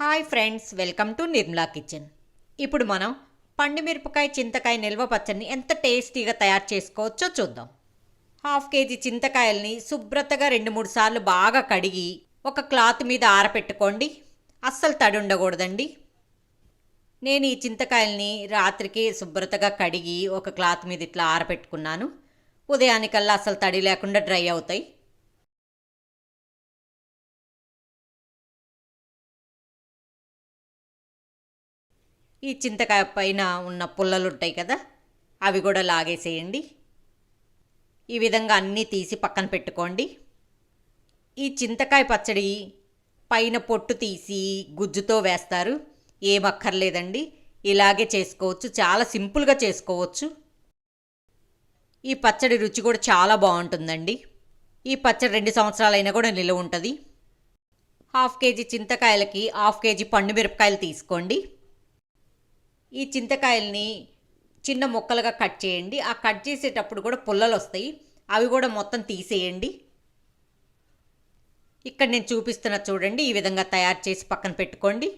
Hi friends welcome to Nirmala kitchen. ఇప్పుడు మనం పండు మిరపకాయ చింతకాయ నిల్వ పచ్చడిని ఎంత టేస్టీగా తయారు చేసుకోవచ్చో చూద్దాం. హాఫ్ కేజీ చింతకాయల్ని శుభ్రతగా రెండు మూడు సార్లు బాగా కడిగి ఒక క్లాత్ మీద ఆరపెట్టుకోండి. అస్సలు తడి ఉండకూడదండి. నేను ఈ చింతకాయల్ని రాత్రికి శుభ్రతగా కడిగి ఒక క్లాత్ మీద ఇట్లా ఆరపెట్టుకున్నాను. ఉదయానికల్లా అసలు తడి లేకుండా డ్రై అవుతాయి. ఈ చింతకాయ పైన ఉన్న పుల్లలు ఉంటాయి కదా అవి కూడా లాగేసేయండి. ఈ విధంగా అన్నీ తీసి పక్కన పెట్టుకోండి. ఈ చింతకాయ పచ్చడి పైన పొట్టు తీసి గుజ్జుతో వేస్తారు. ఏమక్కర్లేదండి. ఇలాగే చేసుకోవచ్చు. చాలా సింపుల్గా చేసుకోవచ్చు. ఈ పచ్చడి రుచి కూడా చాలా బాగుంటుందండి. ఈ పచ్చడి రెండు సంవత్సరాలైనా కూడా నిలువ ఉంటుంది హాఫ్ కేజీ చింతకాయలకి హాఫ్ కేజీ పండు మిరపకాయలు తీసుకోండి. ఈ చింతకాయల్ని చిన్న ముక్కలుగా కట్ చేయండి. ఆ కట్ చేసేటప్పుడు కూడా పుల్లలు వస్తాయి అవి కూడా మొత్తం తీసేయండి. ఇక్కడ నేను చూపిస్తున్న చూడండి ఈ విధంగా తయారు చేసి పక్కన పెట్టుకోండి.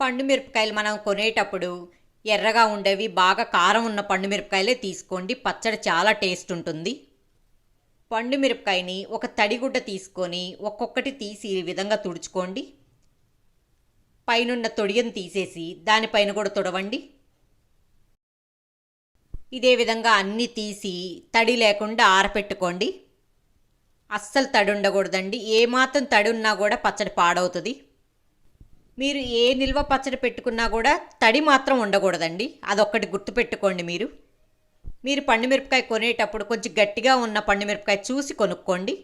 పండు మిరపకాయలు మనం కొనేటప్పుడు ఎర్రగా ఉండేవి బాగా కారం ఉన్న పండు మిరపకాయలే తీసుకోండి. పచ్చడి చాలా టేస్ట్ ఉంటుంది. పండు మిరపకాయని ఒక తడిగుడ్డ తీసుకొని ఒక్కొక్కటి తీసి ఈ విధంగా తుడుచుకోండి. పైనున్న తొడియను తీసేసి దానిపైన కూడా తుడవండి. ఇదే విధంగా అన్నీ తీసి తడి లేకుండా ఆరపెట్టుకోండి. అస్సలు తడి ఉండకూడదండి. ఏమాత్రం తడి ఉన్నా కూడా పచ్చడి పాడవుతుంది. మీరు ఏ నిల్వ పచ్చడి పెట్టుకున్నా కూడా తడి మాత్రం ఉండకూడదండి. అదొక్కటి గుర్తుపెట్టుకోండి మీరు. మీరు పండుమిరపకాయ కొనేటప్పుడు కొంచెం గట్టిగా ఉన్న పండుమిరపకాయ చూసి కొనుక్కోండి.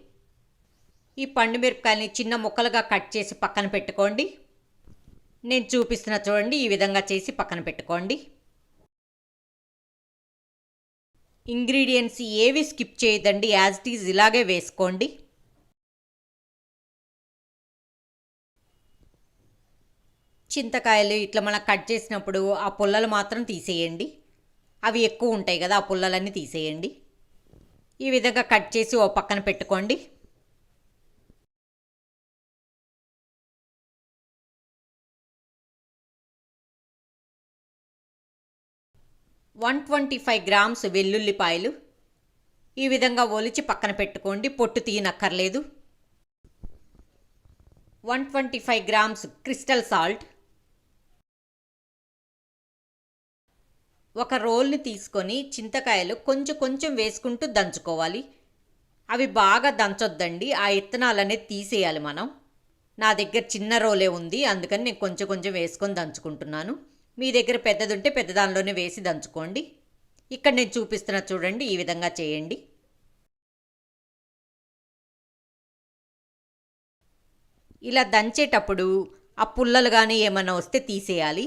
ఈ పండుమిరపకాయని చిన్న ముక్కలుగా కట్ చేసి పక్కన పెట్టుకోండి. నేను చూపిస్తున్న చూడండి ఈ విధంగా చేసి పక్కన పెట్టుకోండి. ఇంగ్రీడియంట్స్ ఏవి స్కిప్ చేయదండి యాజ్ ఇట్ ఈజ్ ఇలాగే వేసుకోండి. చింతకాయలు ఇట్లా మనం కట్ చేసినప్పుడు ఆ పుల్లలు మాత్రం తీసేయండి. అవి ఎక్కువ ఉంటాయి కదా ఆ పుల్లలన్నీ తీసేయండి. ఈ విధంగా కట్ చేసి ఓ పక్కన పెట్టుకోండి. వన్ ట్వంటీ ఫైవ్ గ్రామ్స్ వెల్లుల్లిపాయలు. ఈ విధంగా ఒలిచి పక్కన పెట్టుకోండి పొట్టు తీయనక్కర్లేదు. One twenty five grams crystal salt. ఒక రోల్ని తీసుకొని చింతకాయలు కొంచెం కొంచెం వేసుకుంటూ దంచుకోవాలి. అవి బాగా దంచొద్దండి. ఆ ఇత్తనాలు అనేది తీసేయాలి మనం. నా దగ్గర చిన్న రోలే ఉంది. అందుకని నేను కొంచెం కొంచెం వేసుకొని దంచుకుంటున్నాను. మీ దగ్గర పెద్దది ఉంటే పెద్ద దానిలోనే వేసి దంచుకోండి. ఇక్కడ నేను చూపిస్తున్న చూడండి ఈ విధంగా చేయండి. ఇలా దంచేటప్పుడు ఆ పుల్లలు కానీ ఏమైనా వస్తే తీసేయాలి.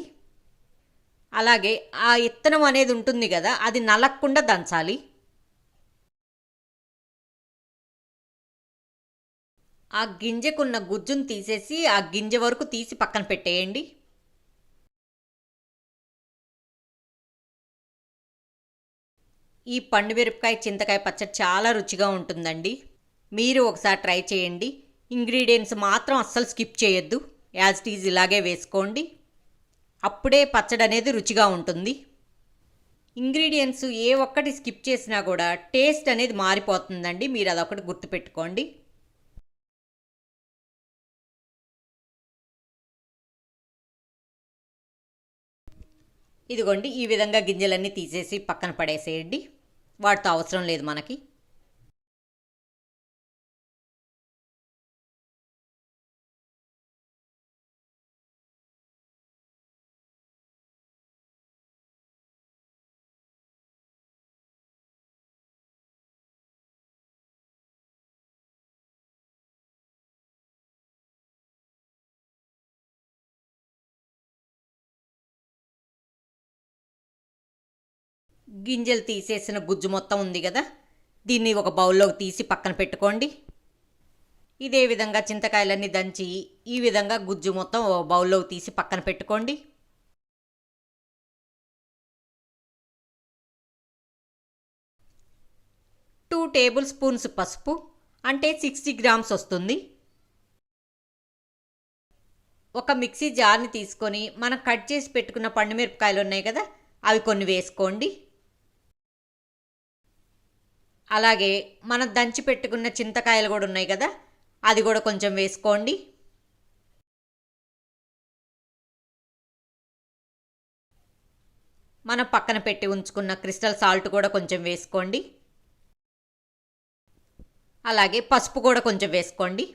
అలాగే ఆ ఇత్తనం అనేది ఉంటుంది కదా అది నలక్కుండా దంచాలి. ఆ గింజకున్న గుజ్జును తీసేసి ఆ గింజ వరకు తీసి పక్కన పెట్టేయండి. ఈ పండు మిరపకాయ చింతకాయ పచ్చడి చాలా రుచిగా ఉంటుందండి. మీరు ఒకసారి ట్రై చేయండి. ఇంగ్రీడియంట్స్ మాత్రం అస్సలు స్కిప్ చేయొద్దు. యాజ్ ఇట్ ఈజ్ ఇలాగే వేసుకోండి. అప్పుడే పచ్చడి అనేది రుచిగా ఉంటుంది. ఇంగ్రీడియంట్స్ ఏ ఒక్కటి స్కిప్ చేసినా కూడా టేస్ట్ అనేది మారిపోతుందండి. మీరు అదొకటి గుర్తుపెట్టుకోండి. ఇదిగోండి ఈ విధంగా గింజలన్నీ తీసేసి పక్కన పడేసేయండి. వాటితో అవసరం లేదు మనకి. గింజలు తీసేసిన గుజ్జు మొత్తం ఉంది కదా? దీన్ని ఒక బౌల్లోకి తీసి పక్కన పెట్టుకోండి. ఇదే విధంగా చింతకాయలన్నీ దంచి ఈ విధంగా గుజ్జు మొత్తం ఒక బౌల్లోకి తీసి పక్కన పెట్టుకోండి. టూ టేబుల్ స్పూన్స్ పసుపు అంటే సిక్స్టీ గ్రామ్స్ వస్తుంది. ఒక మిక్సీ జార్ని తీసుకొని మనం కట్ చేసి పెట్టుకున్న పండుమిరపకాయలు ఉన్నాయి కదా అవి కొన్ని వేసుకోండి. అలాగే మనం దంచి పెట్టుకున్న చింతకాయలు కూడా ఉన్నాయి కదా అది కూడా కొంచెం వేసుకోండి. మనం పక్కన పెట్టి ఉంచుకున్న క్రిస్టల్ సాల్ట్ కూడా కొంచెం వేసుకోండి. అలాగే పసుపు కూడా కొంచెం వేసుకోండి.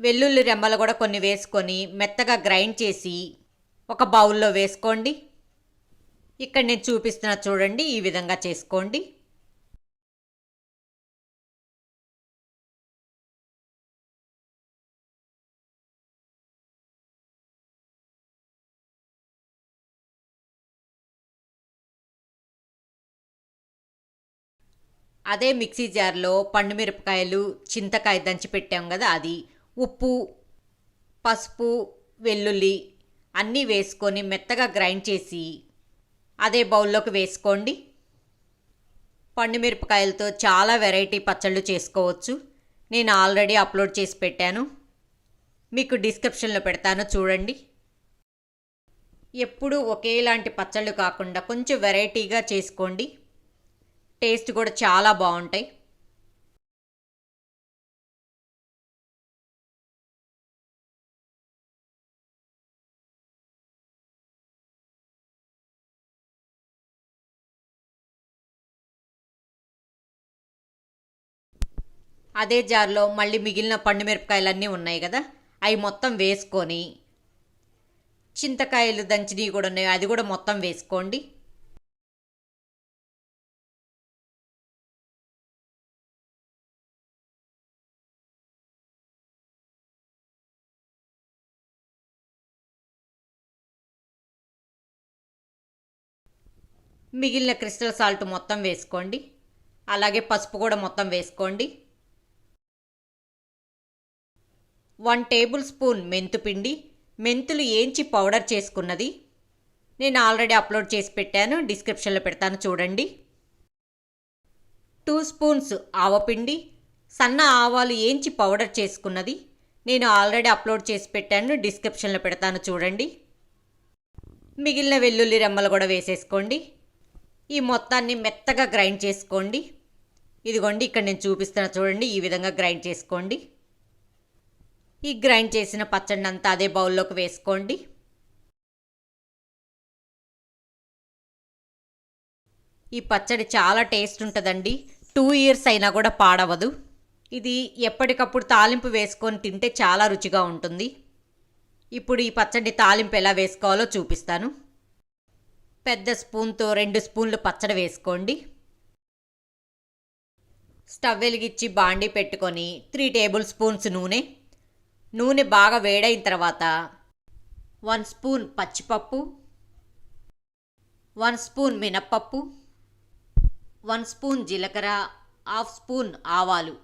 వెల్లుల్లి రెమ్మలు కూడా కొన్ని వేసుకొని మెత్తగా గ్రైండ్ చేసి ఒక బౌల్లో వేసుకోండి. ఇక్కడ నేను చూపిస్తున్నా చూడండి ఈ విధంగా చేసుకోండి. అదే మిక్సీ జార్లో పండు మిరపకాయలు చింతకాయ దంచి పెట్టాం కదా అది. ఉప్పు పసుపు వెల్లుల్లి అన్నీ వేసుకొని మెత్తగా గ్రైండ్ చేసి అదే బౌల్లోకి వేసుకోండి. పండు మిరపకాయలతో చాలా వెరైటీ పచ్చళ్ళు చేసుకోవచ్చు. నేను ఆల్రెడీ అప్లోడ్ చేసి పెట్టాను. మీకు డిస్క్రిప్షన్లో పెడతాను చూడండి. ఎప్పుడూ ఒకేలాంటి పచ్చళ్ళు కాకుండా కొంచెం వెరైటీగా చేసుకోండి. టేస్ట్ కూడా చాలా బాగుంటాయి. అదే జార్లో మళ్ళీ మిగిలిన పండు మిరపకాయలన్నీ ఉన్నాయి కదా? అవి మొత్తం వేసుకొని చింతకాయలు దంచినవి కూడా ఉన్నాయి. అది కూడా మొత్తం వేసుకోండి. మిగిలిన క్రిస్టల్ సాల్ట్ మొత్తం వేసుకోండి. అలాగే పసుపు కూడా మొత్తం వేసుకోండి. వన్ టేబుల్ స్పూన్ మెంతుపిండి మెంతులు ఏంచి పౌడర్ చేసుకున్నది. నేను ఆల్రెడీ అప్లోడ్ చేసి పెట్టాను. డిస్క్రిప్షన్లో పెడతాను చూడండి. టూ స్పూన్స్ ఆవపిండి సన్న ఆవాలు ఏంచి పౌడర్ చేసుకున్నది. నేను ఆల్రెడీ అప్లోడ్ చేసి పెట్టాను. డిస్క్రిప్షన్లో పెడతాను చూడండి. మిగిలిన వెల్లుల్లి రెమ్మలు కూడా వేసేసుకోండి. ఈ మొత్తాన్ని మెత్తగా గ్రైండ్ చేసుకోండి. ఇదిగోండి ఇక్కడ నేను చూపిస్తున్నా చూడండి. ఈ విధంగా గ్రైండ్ చేసుకోండి. ఈ గ్రైండ్ చేసిన పచ్చడినంతా అదే బౌల్లోకి వేసుకోండి. ఈ పచ్చడి చాలా టేస్ట్ ఉంటుందండి. టూ ఇయర్స్ అయినా కూడా పాడవదు. ఇది ఎప్పటికప్పుడు తాలింపు వేసుకొని తింటే చాలా రుచిగా ఉంటుంది. ఇప్పుడు ఈ పచ్చడి తాలింపు ఎలా వేసుకోవాలో చూపిస్తాను. పెద్ద స్పూన్తో రెండు స్పూన్లు పచ్చడి వేసుకోండి. స్టవ్ వెలిగించి బాండి పెట్టుకొని త్రీ టేబుల్ స్పూన్స్ నూనె నూనె బాగా వేడైన తర్వాత వన్ స్పూన్ పచ్చిపప్పు వన్ స్పూన్ మినప్పప్పు వన్ స్పూన్ జీలకర్ర హాఫ్ స్పూన్ ఆవాలు.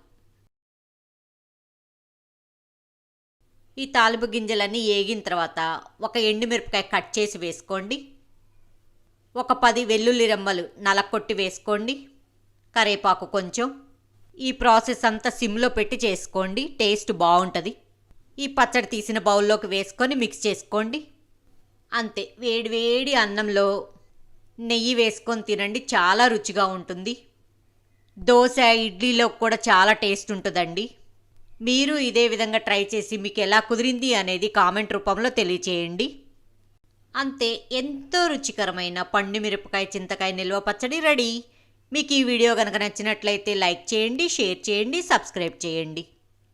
ఈ తాలింపు గింజలన్నీ ఏగిన తర్వాత ఒక ఎండుమిరపకాయ కట్ చేసి వేసుకోండి. ఒక పది వెల్లుల్లి రెమ్మలు నలకొట్టి వేసుకోండి. కరేపాకు కొంచెం. ఈ ప్రాసెస్ అంతా సిమ్లో పెట్టి చేసుకోండి. టేస్ట్ బాగుంటుంది. ఈ పచ్చడి తీసిన బౌల్లోకి వేసుకొని మిక్స్ చేసుకోండి. అంతే వేడివేడి అన్నంలో నెయ్యి వేసుకొని తినండి చాలా రుచిగా ఉంటుంది. దోశ ఇడ్లీలో కూడా చాలా టేస్ట్ ఉంటుందండి. మీరు ఇదే విధంగా ట్రై చేసి మీకు ఎలా కుదిరింది అనేది కామెంట్ రూపంలో తెలియచేయండి. అంతే ఎంతో రుచికరమైన పండు మిరపకాయ చింతకాయ నిల్వ పచ్చడి రెడీ. మీకు ఈ వీడియో కనుక నచ్చినట్లయితే లైక్ చేయండి షేర్ చేయండి సబ్స్క్రైబ్ చేయండి.